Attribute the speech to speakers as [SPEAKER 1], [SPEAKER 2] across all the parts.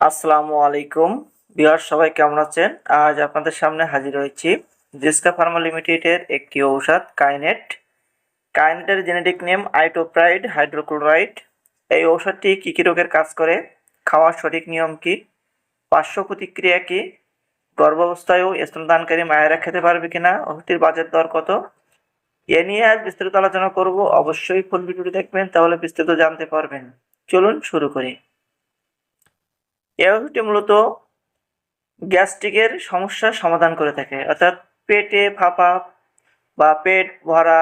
[SPEAKER 1] আসসালামু আলাইকুম। বিহার সবাই কেমন আছেন? আজ আপনাদের সামনে হাজির হয়েছি জিসকা ফার্মা লিমিটেডের একটি ঔষধ, কাইনেট। কাইনেটের জেনেটিক নেম আইটোপ্রাইড হাইড্রোক্লোরাইড। এই ঔষধটি কী কী রোগের কাজ করে? খাওয়ার সঠিক নিয়ম কী? পার্শ্ব প্রতিক্রিয়া কী? গর্ভাবস্থায়ও স্তনদানকারী মায়েরা খেতে পারবে কিনা? ওষুধটির বাজার দর কত? এ নিয়ে আজ বিস্তারিত আলোচনা করব। অবশ্যই ফুল ভিডিওটি দেখবেন, তাহলে বিস্তারিত জানতে পারবেন। চলুন শুরু করি। ওষুধটি মূলত গ্যাস্ট্রিকের সমস্যার সমাধান করে থাকে। অর্থাৎ পেটে ফাঁপা বা পেট ভরা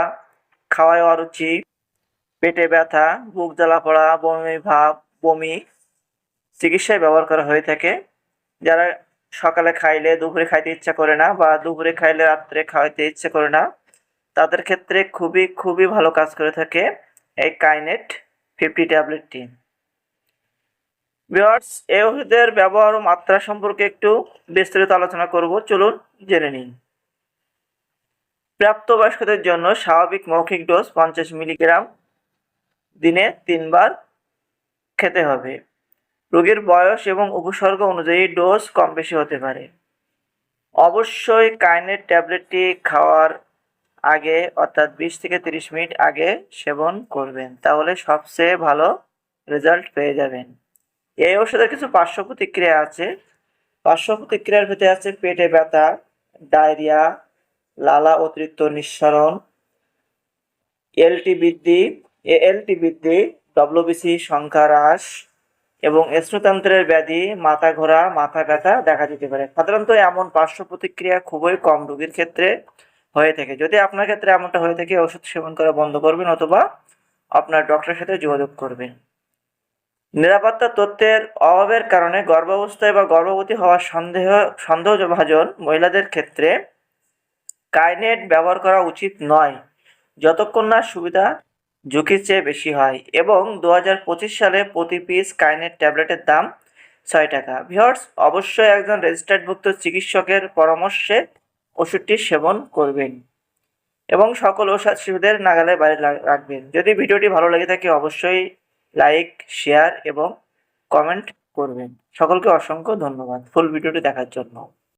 [SPEAKER 1] খাওয়ায় অরুচি, পেটে ব্যথা, বুক জ্বালা পড়া, বমি ভাব, বমি চিকিৎসায় ব্যবহার করা হয়ে থাকে। যারা সকালে খাইলে দুপুরে খাইতে ইচ্ছা করে না বা দুপুরে খাইলে রাত্রে খাওয়াইতে ইচ্ছে করে না, তাদের ক্ষেত্রে খুবই খুবই ভালো কাজ করে থাকে এই কাইনেট ফিফটি ট্যাবলেটটি। ভিউয়ার্স এই ওষুধের ব্যবহার ও মাত্রা সম্পর্কে একটু বিস্তারিত আলোচনা করব। চলুন জেনে নিন। প্রাপ্তবয়স্কদের জন্য স্বাভাবিক মৌখিক ডোজ পঞ্চাশ মিলিগ্রাম দিনে তিনবার খেতে হবে। রোগীর বয়স এবং উপসর্গ অনুযায়ী ডোজ কম বেশি হতে পারে। অবশ্যই কাইনের ট্যাবলেটটি খাওয়ার আগে, অর্থাৎ বিশ থেকে তিরিশ মিনিট আগে সেবন করবেন। তাহলে সবচেয়ে ভালো রেজাল্ট পেয়ে যাবেন। এই ওষুধের কিছু পার্শ্ব প্রতিক্রিয়া আছে। পার্শ্ব প্রতিক্রিয়ার ভিতরে আছে পেটে ব্যথা, ডায়রিয়া, লালা অতিরিক্ত নিঃসরণ, এলটি বৃদ্ধি এএলটি বৃদ্ধি, ডব্লিউবিসি সংখ্যা হ্রাস এবং স্তনতন্ত্রের ব্যাধি, মাথা ঘোরা, মাথা ব্যথা দেখা দিতে পারে। সাধারণত এমন পার্শ্ব প্রতিক্রিয়া খুবই কম রোগীর ক্ষেত্রে হয়ে থাকে। যদি আপনার ক্ষেত্রে এমনটা হয়ে থাকে ওষুধ সেবন করা বন্ধ করবেন অথবা আপনার ডক্টরের সাথে যোগাযোগ করবেন। নিরাপত্তা তথ্যের অভাবের কারণে গর্ভাবস্থায় বা গর্ভবতী হওয়ার সন্দেহ, সন্দেহভাজন মহিলাদের ক্ষেত্রে কাইনেট ব্যবহার করা উচিত নয়। যতক্ষণ না সুবিধা ঝুঁকির চেয়ে বেশি হয় এবং দু হাজার পঁচিশ সালে প্রতি পিস কাইনেট ট্যাবলেটের দাম ছয় টাকা। ভিওর্স অবশ্যই একজন রেজিস্টার্ডভুক্ত চিকিৎসকের পরামর্শে ওষুধটি সেবন করবেন এবং সকল ওষুধ শিশুদের নাগালে বাইরে রাখবেন। যদি ভিডিওটি ভালো লেগে থাকে, অবশ্যই লাইক শেয়ার এবং কমেন্ট করবেন। সকলকে অসংখ্য ধন্যবাদ ফুল ভিডিওটি দেখার জন্য।